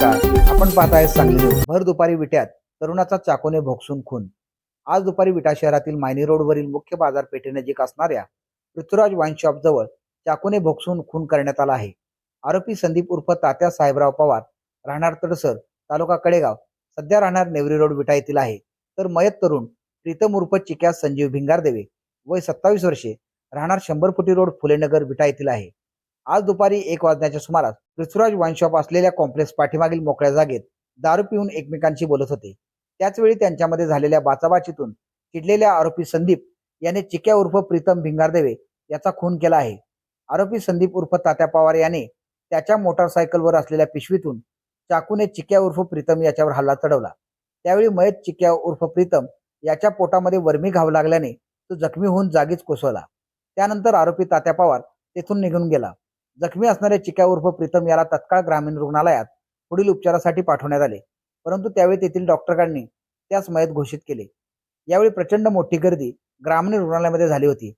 पाहताय सांगली भर दुपारी विट्यात तरुणाचा चाकूने भोगसून खून. आज दुपारी विटा शहरातील मायनी रोडवरील मुख्य बाजारपेठेनजीक असणाऱ्या पृथ्वीराज वाईन शॉप जवळ चाकूने भोगसून खून करण्यात आला आहे. आरोपी संदीप उर्फ तात्या साहेबराव पवार राहणार तडसर तालुका कडेगाव सध्या राहणार नेवरी रोड विटा येथील आहे. तर मयत तरुण प्रीतम उर्फ चिक्या संजीव भिंगारदेवे वय सत्तावीस वर्षे राहणार शंभर फुटी रोड फुलेनगर विटा येथील आहे. आज दुपारी एक वाजण्याच्या सुमारास पृथ्वीराज वाईनशॉप असलेल्या कॉम्प्लेक्स पाठीमागील मोकळ्या जागेत दारू पिऊन एकमेकांशी बोलत होते. त्याचवेळी त्यांच्यामध्ये झालेल्या बाचाबाचीतून चिडलेल्या आरोपी संदीप याने चिक्या उर्फ प्रीतम भिंगारदेवे याचा खून केला आहे. आरोपी संदीप उर्फ तात्या पवार याने त्याच्या मोटारसायकलवर असलेल्या पिशवीतून चाकूने चिक्या उर्फ प्रीतम याच्यावर हल्ला चढवला. त्यावेळी मयत चिक्या उर्फ प्रीतम याच्या पोटामध्ये वर्मी घाव लागल्याने तो जखमी होऊन जागीच कोसळला. त्यानंतर आरोपी तात्या पवार तेथून निघून गेला. जखमी असणाऱ्या चिक्या उर्फ प्रीतम याला तत्काळ ग्रामीण रुग्णालयात पुढील उपचारासाठी पाठवण्यात आले. परंतु त्यावेळी तेथील डॉक्टरांनी त्यास मयत घोषित केले. यावेळी प्रचंड मोठी गर्दी ग्रामीण रुग्णालयामध्ये झाली होती.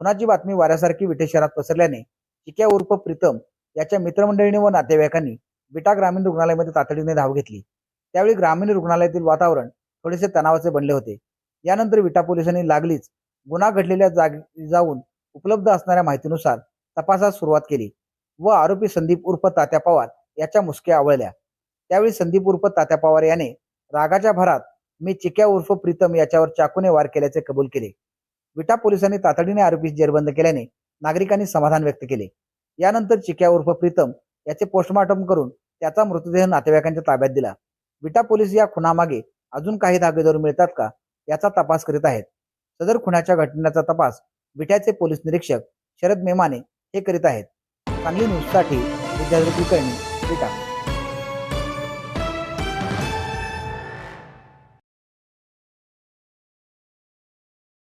खुनाची बातमी वाऱ्यासारखी विटे शहरात पसरल्याने चिक्या उर्फ प्रीतम याच्या मित्रमंडळीने व नातेवाईकांनी विटा ग्रामीण रुग्णालयामध्ये तातडीने धाव घेतली. त्यावेळी ग्रामीण रुग्णालयातील वातावरण थोडेसे तणावाचे बनले होते. यानंतर विटा पोलिसांनी लागलीच गुन्हा घडलेल्या जागी जाऊन उपलब्ध असणाऱ्या माहितीनुसार तपासास सुरुवात केली. व आरोपी संदीप उर्फ तात्या पवार याच्या मुसक्या आवळल्या. त्यावेळी संदीप उर्फ तात्या पवार याने रागाच्या भरात मी चिक्या उर्फ प्रीतम याच्यावर चाकूने वार केल्याचे कबूल केले. विटा पोलिसांनी तातडीने आरोपी जेरबंद केल्याने नागरिकांनी समाधान व्यक्त केले. यानंतर चिक्या उर्फ प्रीतम याचे पोस्टमॉर्टम करून त्याचा मृतदेह नातेवाईकांच्या ताब्यात दिला. विटा पोलीस या खुनामागे अजून काही धागेदोर मिळतात का याचा तपास करीत आहेत. सदर खुनाच्या घटनेचा तपास विट्याचे पोलीस निरीक्षक शरद मेमाने हे करीत आहेत. चांगली न्यूजसाठी विद्यार्थी कुलकर्णी विटा